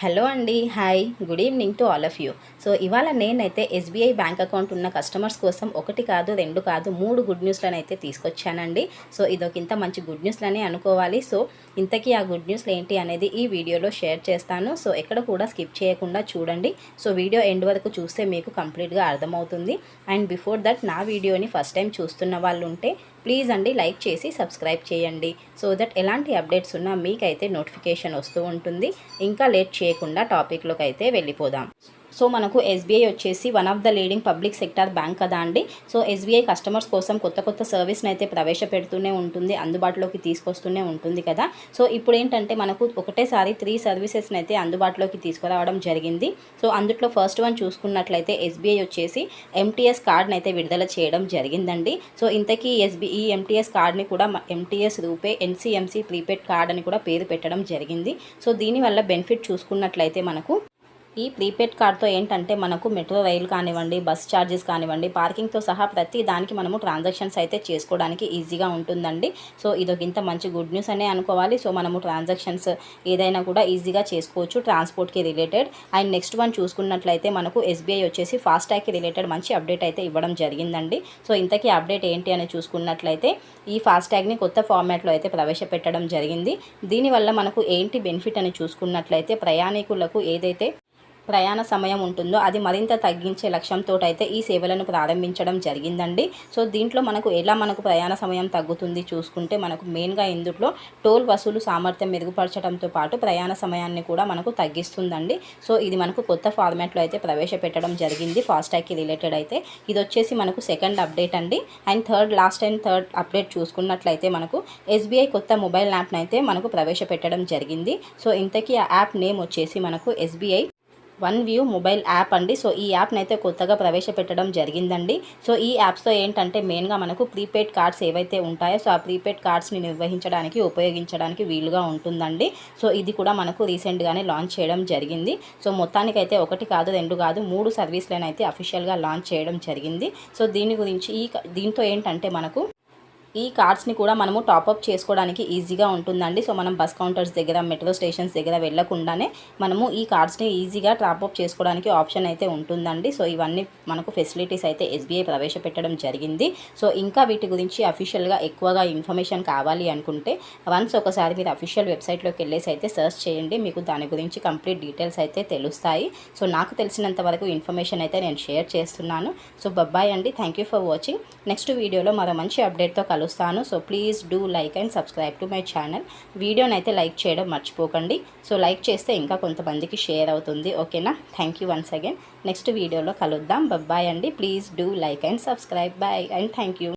Hello అండి hi good evening to all of you so ఇవాళ నేనైతే ఎస్బీఐ బ్యాంక్ అకౌంట్ ఉన్న కస్టమర్స్ కోసం ఒకటి కాదు రెండు కాదు మూడు గుడ్ న్యూస్లను అయితే తీసుకొచ్చానండి. సో ఇదొక ఇంత మంచి గుడ్ న్యూస్లనే అనుకోవాలి. సో ఇంతకీ ఆ గుడ్ న్యూస్లు ఏంటి అనేది ఈ వీడియోలో షేర్ చేస్తాను. సో ఎక్కడ కూడా స్కిప్ చేయకుండా చూడండి. సో వీడియో ఎండ్ వరకు చూస్తే మీకు కంప్లీట్గా అర్థమవుతుంది. అండ్ బిఫోర్ దట్ నా వీడియోని ఫస్ట్ టైం చూస్తున్న వాళ్ళు ఉంటే ప్లీజ్ అండి లైక్ చేసి సబ్స్క్రైబ్ చేయండి. సో దట్ ఎలాంటి అప్డేట్స్ ఉన్నా మీకైతే నోటిఫికేషన్ వస్తూ ఉంటుంది. ఇంకా లేట్ చేయకుండా టాపిక్లోకి అయితే వెళ్ళిపోదాం. సో మనకు ఎస్బీఐ వచ్చేసి one of the leading public sector bank కదా అండి. సో ఎస్బీఐ కస్టమర్స్ కోసం కొత్త కొత్త సర్వీస్ని అయితే ప్రవేశపెడుతూనే ఉంటుంది అందుబాటులోకి తీసుకొస్తూనే ఉంటుంది కదా. సో ఇప్పుడు ఏంటంటే మనకు ఒకటేసారి త్రీ సర్వీసెస్ని అయితే అందుబాటులోకి తీసుకురావడం జరిగింది. సో అందుట్లో ఫస్ట్ వన్ చూసుకున్నట్లయితే ఎస్బీఐ వచ్చేసి ఎంటీఎస్ కార్డ్ని అయితే విడుదల చేయడం జరిగిందండి. సో ఇంతకీ ఎస్బీ ఈ ఎంటీఎస్ కార్డ్ని కూడా MTS RuPay NCMC prepaid card అని కూడా పేరు పెట్టడం జరిగింది. సో దీనివల్ల బెనిఫిట్ చూసుకున్నట్లయితే మనకు ఈ ప్రీపెయిడ్ కార్డ్తో ఏంటంటే మనకు మెట్రో రైలు కానివ్వండి బస్ ఛార్జెస్ కానివ్వండి పార్కింగ్తో సహా ప్రతి దానికి మనము ట్రాన్సాక్షన్స్ అయితే చేసుకోవడానికి ఈజీగా ఉంటుందండి. సో ఇదొక ఇంత మంచి గుడ్ న్యూస్ అనే అనుకోవాలి. సో మనము ట్రాన్సాక్షన్స్ ఏదైనా కూడా ఈజీగా చేసుకోవచ్చు ట్రాన్స్పోర్ట్కి రిలేటెడ్. అండ్ నెక్స్ట్ వన్ చూసుకున్నట్లయితే మనకు ఎస్బీఐ వచ్చేసి ఫాస్ట్ ట్యాగ్కి రిలేటెడ్ మంచి అప్డేట్ అయితే ఇవ్వడం జరిగిందండి. సో ఇంతకీ అప్డేట్ ఏంటి అని చూసుకున్నట్లయితే ఈ ఫాస్ట్ ట్యాగ్ని కొత్త ఫార్మాట్లో అయితే ప్రవేశపెట్టడం జరిగింది. దీనివల్ల మనకు ఏంటి బెనిఫిట్ అని చూసుకున్నట్లయితే ప్రయాణికులకు ఏదైతే ప్రయాణ సమయం ఉంటుందో అది మరింత తగ్గించే లక్ష్యంతో అయితే ఈ సేవలను ప్రారంభించడం జరిగిందండి. సో దీంట్లో మనకు ఎలా మనకు ప్రయాణ సమయం తగ్గుతుంది చూసుకుంటే మనకు మెయిన్గా ఇందులో టోల్ వసూలు సామర్థ్యం మెరుగుపరచడంతో పాటు ప్రయాణ సమయాన్ని కూడా మనకు తగ్గిస్తుందండి. సో ఇది మనకు కొత్త ఫార్మాట్లో అయితే ప్రవేశపెట్టడం జరిగింది. ఫాస్టాగ్కి రిలేటెడ్ అయితే ఇది వచ్చేసి మనకు సెకండ్ అప్డేట్ అండి. And third last and third update చూసుకున్నట్లయితే మనకు ఎస్బీఐ కొత్త మొబైల్ యాప్ని అయితే మనకు ప్రవేశపెట్టడం జరిగింది. సో ఇంతకీ ఆ యాప్ నేమ్ వచ్చేసి మనకు SBI one view mobile app అండి. సో ఈ యాప్ని అయితే కొత్తగా ప్రవేశపెట్టడం జరిగిందండి. సో ఈ యాప్స్తో ఏంటంటే మెయిన్గా మనకు ప్రీపెయిడ్ కార్డ్స్ ఏవైతే ఉంటాయో సో ఆ ప్రీపెయిడ్ కార్డ్స్ని నిర్వహించడానికి ఉపయోగించడానికి వీలుగా ఉంటుందండి. సో ఇది కూడా మనకు రీసెంట్గానే లాంచ్ చేయడం జరిగింది. సో మొత్తానికైతే ఒకటి కాదు రెండు కాదు మూడు సర్వీస్లను అయితే అఫీషియల్గా లాంచ్ చేయడం జరిగింది. సో దీని గురించి ఈ దీంతో ఏంటంటే మనకు ఈ కార్డ్స్ని కూడా మనము టాప్అప్ చేసుకోవడానికి ఈజీగా ఉంటుందండి. సో మనం బస్ కౌంటర్స్ దగ్గర మెట్రో స్టేషన్స్ దగ్గర వెళ్ళకుండానే మనము ఈ కార్డ్స్ని ఈజీగా టాపప్ చేసుకోవడానికి ఆప్షన్ అయితే ఉంటుందండి. సో ఇవన్నీ మనకు ఫెసిలిటీస్ అయితే ఎస్బీఐ ప్రవేశపెట్టడం జరిగింది. సో ఇంకా వీటి గురించి అఫీషియల్గా ఎక్కువగా ఇన్ఫర్మేషన్ కావాలి అనుకుంటే వన్స్ ఒకసారి మీరు అఫీషియల్ వెబ్సైట్లోకి వెళ్ళేసి అయితే సెర్చ్ చేయండి. మీకు దాని గురించి కంప్లీట్ డీటెయిల్స్ అయితే తెలుస్తాయి. సో నాకు తెలిసినంత వరకు ఇన్ఫర్మేషన్ అయితే నేను షేర్ చేస్తున్నాను. సో బబ్బాయ్ అండి. Thank you for watching. Next వీడియోలో మరో మంచి అప్డేట్తో కలుస్తాను so please do like and subscribe to my channel వీడియోని అయితే లైక్ చేయడం మర్చిపోకండి. సో లైక్ చేస్తే ఇంకా కొంతమందికి షేర్ అవుతుంది. ఓకేనా thank you once again next వీడియోలో కలుద్దాం. బాయ్ అండి. Please do like and subscribe bye and thank you